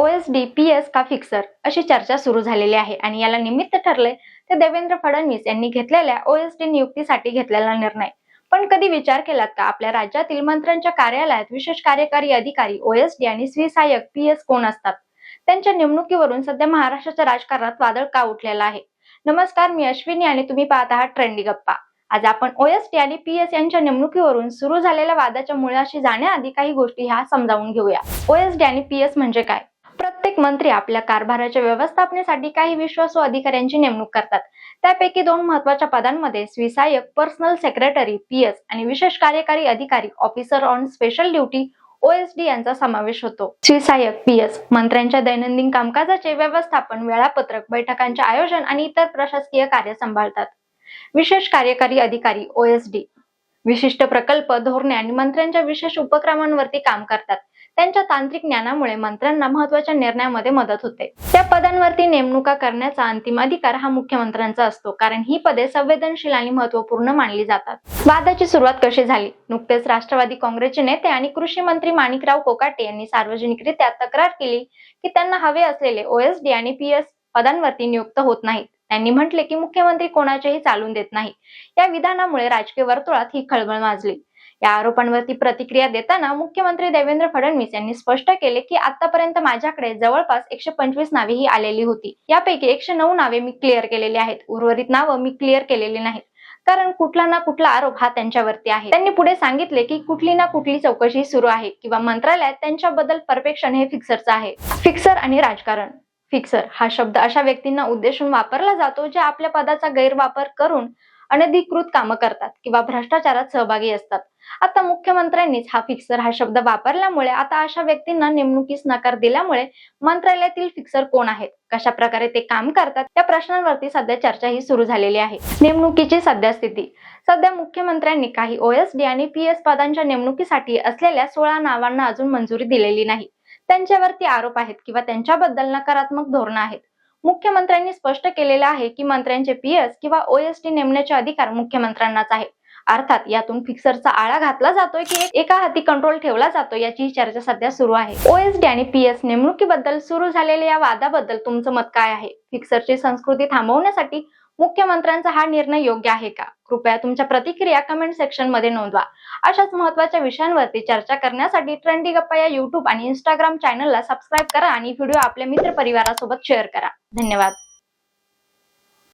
OSD P S का fixer अशी चर्चा सुरू झालेली आहे. आणि याला निमित्त ठरले ते देवेंद्र फडणवीस यांनी घेतलेल्या ओएसडी नियुक्तीसाठी घेतलेला निर्णय. पण कधी विचार केलात का? आपल्या राज्यातील मंत्र्यांच्या कार्यालयात विशेष कार्यकारी अधिकारी ओएसडी आणि स्वीसहाय्यक पी एस कोण असतात? त्यांच्या नेमणुकीवरून सध्या महाराष्ट्राच्या राजकारणात वादळ का उठलेला आहे? नमस्कार मी अश्विनी आणि तुम्ही पाहत आहात ट्रेंडी गप्पा. आज आपण ओएसटी आणि पीएस यांच्या नेमणुकीवरून सुरू झालेल्या वादाच्या मुळाशी जाण्याआधी काही गोष्टी ह्या समजावून घेऊया. ओएसडी आणि पीएस म्हणजे काय? प्रत्येक मंत्री आपल्या कारभाराच्या व्यवस्थापनेसाठी काही विश्वासू अधिकाऱ्यांची नेमणूक करतात. त्यापैकी दोन महत्त्वाच्या पदांमध्ये स्वीसहाय्यक पर्सनल सेक्रेटरी पीएस आणि विशेष कार्यकारी अधिकारी officer on special duty OSD यांचा समावेश होतो. स्वीसहाय्यक पीएस मंत्र्यांच्या दैनंदिन कामकाजाचे व्यवस्थापन वेळापत्रक बैठकांचे आयोजन आणि इतर प्रशासकीय कार्य सांभाळतात. विशेष कार्यकारी अधिकारी ओएसडी विशिष्ट प्रकल्प धोरणे आणि मंत्र्यांच्या विशेष उपक्रमांवरती काम करतात. त्यांच्या तांत्रिक ज्ञानामुळे मंत्र्यांना महत्त्वाच्या निर्णयामध्ये मदत होते. त्या पदांवरती नेमणुका करण्याचा अंतिम अधिकार हा मुख्यमंत्र्यांचा असतो कारण ही पदे संवेदनशील आणि महत्त्वपूर्ण मानली जातात. वादाची सुरुवात कशी झाली? नुकतेच राष्ट्रवादी काँग्रेसचे नेते आणि कृषी मंत्री माणिकराव कोकाटे यांनी सार्वजनिकरित्या तक्रार केली की त्यांना हवे असलेले ओएसडी आणि पीएस पदांवरती नियुक्त होत नाहीत. त्यांनी म्हटले की मुख्यमंत्री कोणाचेही चालून देत नाही या विधानामुळे राजकीय वर्तुळात ही खळबळ माजली. या आरोपांवरती प्रतिक्रिया देताना मुख्यमंत्री देवेंद्र फडणवीस यांनी स्पष्ट केले की आतापर्यंत माझ्याकडे जवळपास एकशे पंचवीस नावे ही आलेली होती. यापैकी एकशे नऊ नावे मी क्लिअर केलेली आहेत. उर्वरित नावं मी क्लिअर केलेली नाहीत. कारण कुठला ना कुठला आरोप हा त्यांच्यावरती आहे. त्यांनी पुढे सांगितले की कुठली ना कुठली चौकशी सुरू आहे किंवा मंत्रालयात त्यांच्याबद्दल परफेक्शन हे फिक्सरचं आहे. फिक्सर आणि राजकारण. फिक्सर हा शब्द अशा व्यक्तींना उद्देशून वापरला जातो जे आपल्या पदाचा गैरवापर करून अनधिकृत कामं करतात किंवा भ्रष्टाचारात सहभागी असतात. आता मुख्यमंत्र्यांनीच हा फिक्सर हा शब्द वापरल्यामुळे आता अशा व्यक्तींना नेमणुकीस नकार दिल्यामुळे मंत्रालयातील फिक्सर कोण आहेत? कशा प्रकारे ते काम करतात? त्या प्रश्नांवरती सध्या चर्चा ही सुरू झालेली आहे. नेमणुकीची सध्या स्थिती. सध्या मुख्यमंत्र्यांनी काही ओएसडी आणि पीएस पदांच्या नेमणुकीसाठी असलेल्या सोळा नावांना अजून मंजुरी दिलेली नाही. त्यांच्यावरती आरोप आहेत किंवा त्यांच्याबद्दल नकारात्मक धोरणं आहेत. मुख्यमंत्र्यांनी स्पष्ट केलेलं आहे की मंत्र्यांचे पीएस किंवा ओएसटी नेमण्याचे अधिकार मुख्यमंत्र्यांनाच आहे. अर्थात यातून फिक्सरचा आळा घातला जातोय की एका हाती कंट्रोल ठेवला जातो याची चर्चा सध्या सुरू आहे. ओएसडी आणि पीएस नेमणुकीबद्दल सुरू झालेल्या या वादाबद्दल तुमचं मत काय आहे? फिक्सरची संस्कृती थांबवण्यासाठी मुख्यमंत्र्यांचा हा निर्णय योग्य आहे का? कृपया तुमच्या प्रतिक्रिया कमेंट सेक्शनमध्ये नोंदवा. अशाच महत्त्वाच्या विषयांवरती चर्चा करण्यासाठी ट्रेंडी गप्पा या युट्यूब आणि इंस्टाग्राम चॅनलला सबस्क्राईब करा आणि व्हिडिओ आपल्या मित्र परिवारासोबत शेअर करा. धन्यवाद.